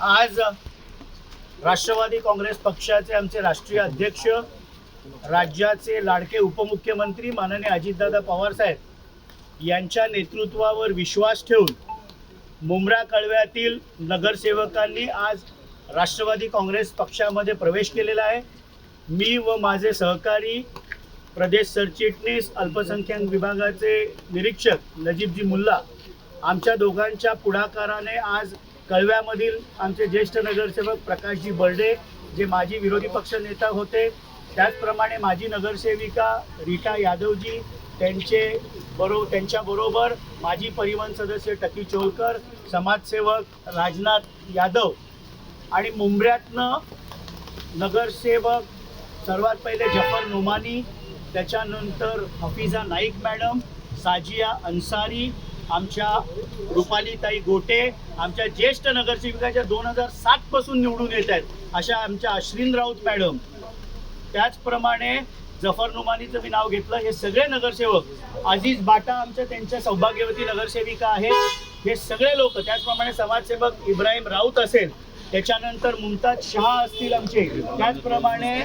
आज राष्ट्रवादी काँग्रेस पक्षाचे आमचे राष्ट्रीय अध्यक्ष राज्याचे लाडके उपमुख्यमंत्री माननीय अजितदादा पवार साहेब यांच्या नेतृत्वावर विश्वास ठेवून मुंब्रा कळव्यातील नगरसेवकांनी आज राष्ट्रवादी काँग्रेस पक्षामध्ये प्रवेश केलेला आहे. मी व माझे सहकारी प्रदेश सरचिटणीस अल्पसंख्याक विभागाचे निरीक्षक नजीबजी मुल्ला आमच्या दोघांच्या पुढाकाराने आज कळव्यामधील आमचे ज्येष्ठ नगरसेवक प्रकाशजी बर्डे जे माजी विरोधी पक्ष नेता होते त्याचप्रमाणे माजी नगरसेविका रीटा यादवजी त्यांचे बरो त्यांच्याबरोबर माजी परिवहन सदस्य टकी चोलकर समाजसेवक राजनाथ यादव आणि मुंबऱ्यातनं नगरसेवक सर्वात पहिले जफर नुमानी त्याच्यानंतर हफिजा नाईक मॅडम साजिया अन्सारी आमच्या रुपालीताई गोटे आमच्या ज्येष्ठ नगरसेविकाच्या दोन हजार सातपासून निवडून येत आहेत अशा आमच्या अश्विन राऊत मॅडम. त्याचप्रमाणे जफर नुमानीचं मी नाव घेतलं हे सगळे नगरसेवक. अजीज बाटा आमच्या त्यांच्या सौभाग्यवती नगरसेविका आहेत. हे सगळे लोक त्याचप्रमाणे समाजसेवक इब्राहिम राऊत असेल त्याच्यानंतर मुमताज शहा असतील आमचे. त्याचप्रमाणे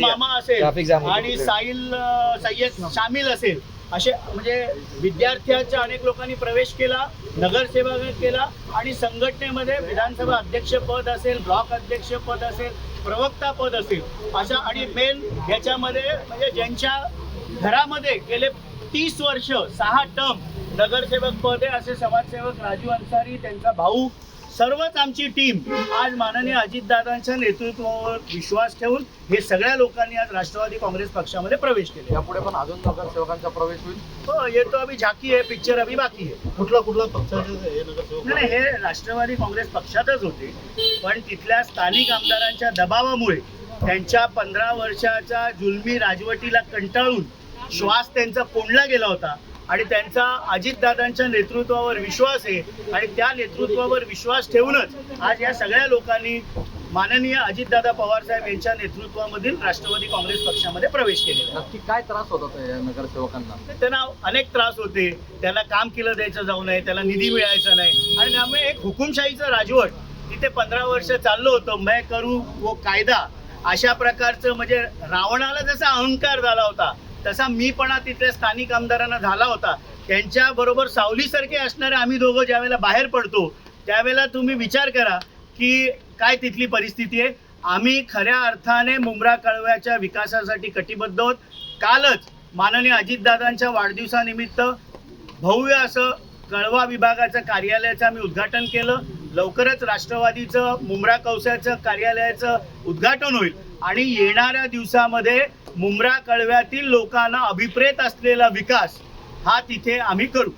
मामा असेल आणि. साहिल सय्यद शामिल असेल. असे म्हणजे विद्यार्थ्यांच्या अनेक लोकांनी प्रवेश केला नगरसेवक केला आणि संघटनेमध्ये विधानसभा अध्यक्षपद असेल ब्लॉक अध्यक्षपद असेल प्रवक्ता पद असेल अशा आणि मेन ह्याच्यामध्ये म्हणजे ज्यांच्या घरामध्ये गेले तीस वर्ष सहा टर्म नगरसेवक पद आहे असे समाजसेवक राजू अन्सारी त्यांचा भाऊ सर्वच आमची टीम आज माननीय अजितदादांच्या नेतृत्वावर विश्वास ठेवून हे सगळ्या लोकांनी आज राष्ट्रवादी काँग्रेस पक्षामध्ये प्रवेश केले. यापुढे पण अजून नगरसेवकांचा प्रवेश होईल. हो ये तो अभी झाकी आहे पिक्चर अभी बाकी आहे. कुठला कुठला पक्षाचे नगरसेवक नाही नाही, हे राष्ट्रवादी काँग्रेस पक्षातच होते. पण तिथल्या स्थानिक आमदारांच्या दबावामुळे त्यांच्या पंधरा वर्षाच्या जुलमी राजवटीला कंटाळून श्वास त्यांचा कोंडला गेला होता. आणि त्यांचा अजितदादांच्या नेतृत्वावर विश्वास आहे आणि त्या नेतृत्वावर विश्वास ठेवूनच आज या सगळ्या लोकांनी माननीय अजितदादा पवार साहेब यांच्या नेतृत्वामधील राष्ट्रवादी काँग्रेस पक्षामध्ये प्रवेश केलेला. नक्की काय त्रास होत होता या नगरसेवकांना? त्यांना अनेक त्रास होते. त्यांना काम केलं द्यायचं जाऊ नये त्याला निधी मिळायचा नाही. आणि त्यामुळे एक हुकुमशाहीचं राजवट तिथे पंधरा वर्ष चाललं होतं. मैं करू वो कायदा. अशा प्रकारचं म्हणजे रावणाला जसा अहंकार झाला होता तसा मीपणा तिथल्या स्थानिक आमदारांना झाला होता. त्यांच्या बरोबर सावलीसारखे असणारे आम्ही दोघं ज्यावेळेला बाहेर पडतो त्यावेळेला तुम्ही विचार करा की काय तिथली परिस्थिती आहे. आम्ही खऱ्या अर्थाने मुंब्रा कळव्याच्या विकासासाठी कटिबद्ध आहोत. कालच माननीय अजितदादांच्या वाढदिवसानिमित्त भव्य असं कळवा विभागाचं कार्यालयाचं आम्ही उद्घाटन केलं. लवकरच राष्ट्रवादीचं मुंब्रा कौशाचं कार्यालयाचं उद्घाटन होईल. आणि येणाऱ्या दिवसामध्ये मुंब्रा कळव्यातील लोकांना अभिप्रेत असलेला विकास हा तिथे आम्ही करू.